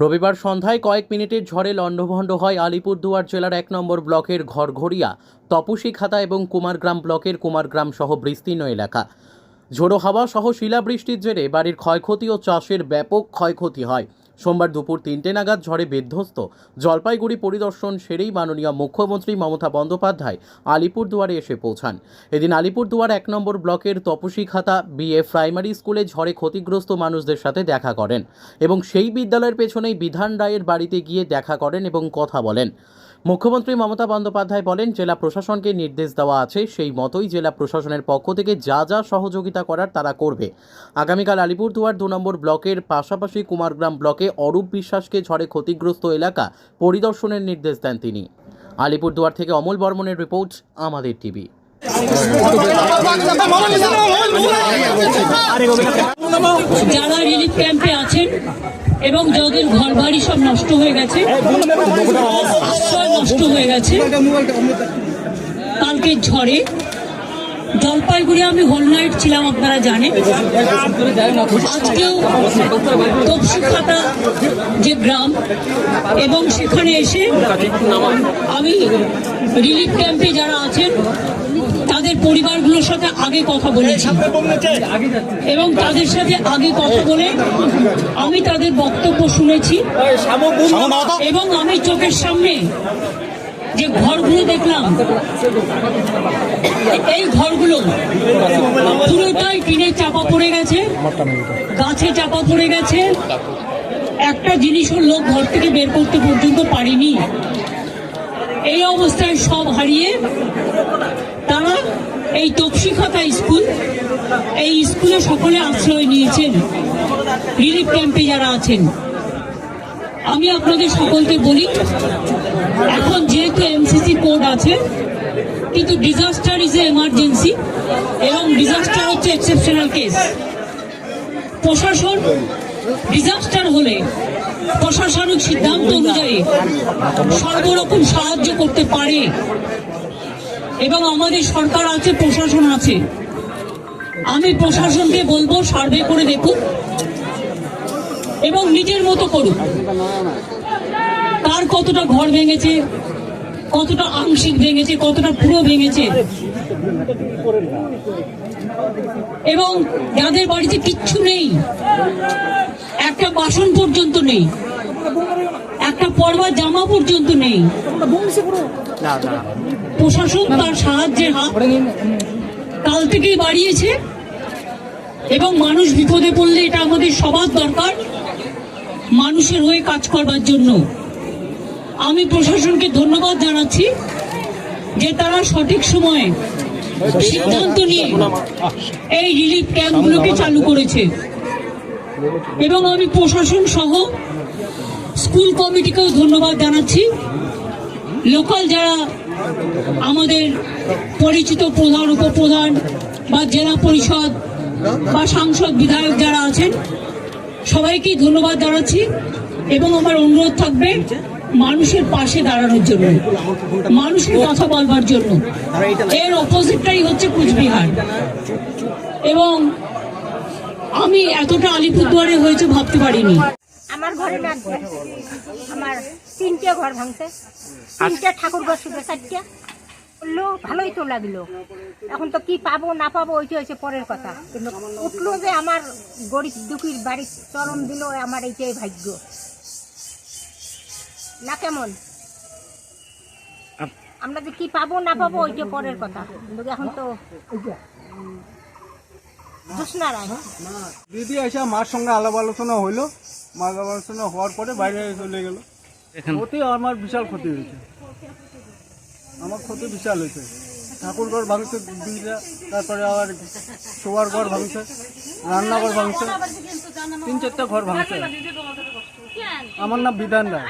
রবিবার সন্ধ্যায় কয়েক মিনিটের ঝড়ে লণ্ডভণ্ড হয় আলিপুরদুয়ার জেলার এক নম্বর ব্লকের ঘরঘড়িয়া, তপসী খাতা এবং কুমারগ্রাম ব্লকের কুমারগ্রাম সহ বিস্তীর্ণ এলাকা। ঝোড়ো হাওয়া সহ শিলাবৃষ্টির জেরে বাড়ির ক্ষয়ক্ষতি ও চাষের ব্যাপক ক্ষয়ক্ষতি হয়। সোমবার দুপুর তিনটে নাগাদ ঝড়ে বিধ্বস্ত জলপাইগুড়ি পরিদর্শন সেরেই মাননীয় মুখ্যমন্ত্রী মমতা বন্দ্যোপাধ্যায় আলিপুরদুয়ারে এসে পৌঁছান। এদিন আলিপুরদুয়ার এক নম্বর ব্লকের তপসী খাতা বিএ প্রাইমারি স্কুলে ঝড়ে ক্ষতিগ্রস্ত মানুষদের সাথে দেখা করেন এবং সেই বিদ্যালয়ের পেছনেই বিধান রায়ের বাড়িতে গিয়ে দেখা করেন এবং কথা বলেন। মুখ্যমন্ত্রী মমতা বন্দ্যোপাধ্যায় বলেন, জেলা প্রশাসনকে নির্দেশ দেওয়া আছে, সেই মতোই জেলা প্রশাসনের পক্ষ থেকে যা যা সহযোগিতা করার তারা করবে। আগামীকাল আলিপুরদুয়ার দু নম্বর ব্লকের পাশাপাশি কুমারগ্রাম ব্লকে অরূপ বিশ্বাসকে ঝড়ে ক্ষতিগ্রস্ত এলাকা পরিদর্শনের নির্দেশ দেন তিনি। আলিপুরদুয়ার থেকে অমল বর্মনের রিপোর্ট, আমাদের টিভি। যারা রিলিফ ক্যাম্পে আছেন এবং যাদের ঘর বাড়ি সব নষ্ট হয়ে গেছে, আশ্রয় নষ্ট হয়ে গেছে কালকে ঝড়ে জলপাইগুড়ি আমি হোল নাইট ছিলাম, আপনারা জানেন। আজকেও তপসিখাতা যে গ্রাম, এবং সেখানে এসে আমি রিলিফ ক্যাম্পে যারা আছেন তাদের পরিবারগুলোর সাথে আগে কথা বলেছি এবং তাদের সাথে আগে কথা বলে আমি তাদের বক্তব্য শুনেছি। এবং আমি চোখের সামনে যে ঘরগুলো দেখলাম এই ঘরগুলো পুরোটাই টিনে চাপা পড়ে গেছে গাছে চাপা পড়ে গেছে। একটা জিনিসও লোক ঘর থেকে বের করতে পর্যন্ত পারেনি। এই অবস্থায় সব হারিয়ে তারা এই তপসিখাতা স্কুল, এই স্কুলে সকলে আশ্রয় নিয়েছেন। রিলিফ ক্যাম্পে যারা আছেন। আমি আপনাদের সকলকে বলি, এখন যেহেতু এমসিসি কোড আছে, কিন্তু ডিজাস্টার ইজ এ এমার্জেন্সি এবং ডিজাস্টার হচ্ছে এক্সেপশনাল কেস প্রশাসন ডিজাস্টার হলে প্রশাসনিক সিদ্ধান্ত অনুযায়ী সর্বরকম সাহায্য করতে পারে। এবং আমাদের সরকার আছে, প্রশাসন আছে। আমি প্রশাসনকে বলব, সার্ভে করে দেখুন এবং নিজের মতো করুন। তার কতটা ঘর ভেঙেছে, কতটা আংশিক ভেঙেছে, কতটা পুরো ভেঙেছে। এবং যাদের বাড়িতে কিচ্ছু নেই, একটা বাসন পর্যন্ত নেই। একটা পরবার জামা পর্যন্ত নেই। প্রশাসন তার সাহায্যের হাত কাল থেকেই বাড়িয়েছে এবং মানুষ বিপদে পড়লে এটা আমাদের সবার দরকার মানুষের হয়ে কাজ করবার জন্য। আমি প্রশাসনকে ধন্যবাদ জানাচ্ছি যে তারা সঠিক সময়ে সিদ্ধান্ত নিয়ে এই রিলিফ ক্যাম্পগুলোকে চালু করেছে। এবং আমি প্রশাসন সহ স্কুল কমিটিকেও ধন্যবাদ জানাচ্ছি। লোকাল যারা আমাদের পরিচিত প্রধান, উপপ্রধান বা জেলা পরিষদ বা সাংসদ, বিধায়ক যারা আছেন, সবাইকেই ধন্যবাদ জানাচ্ছি এবং আমার অনুরোধ থাকবে মানুষের পাশে দাঁড়ানোর জন্য, মানুষের কথা বলবার জন্য। এর অপোজিটটাই হচ্ছে কুচবিহার। এবং আমি এতটা আলিপুরদুয়ারে হয়েছে ভাবতে পারিনি। আমার ঘরে লাগবে আমার তিনটে ঘর ভাঙছে। তিনটে ঠাকুর ঘর শুধু চারটে। বলল ভালোই তো লাগল। এখন তো কি পাবো না পাবো ওইটা হচ্ছে পরের কথা। কিন্তু উঠল যে আমার গরিব দুঃখীর বাড়ির চরম দিল আমার এইটাই ভাগ্য। না কেমন? আমরা যে কি পাবো না পাবো ওইটা পরের কথা। কিন্তু এখন তো দিদি এসে মার সঙ্গে আলাপ আলোচনা হইল। মার আলোচনা হওয়ার পরে বাইরে চলে গেল। ক্ষতি আমার বিশাল ক্ষতি হয়েছে। আমার ক্ষতি বিশাল হয়েছে। ঠাকুর ঘর ভাঙছে দুইটা তারপরে আবার শোয়ার ঘর ভাঙছে রান্নাঘর ভাঙছে তিন চারটা ঘর ভাঙছে। আমার নাম বিধান রায়।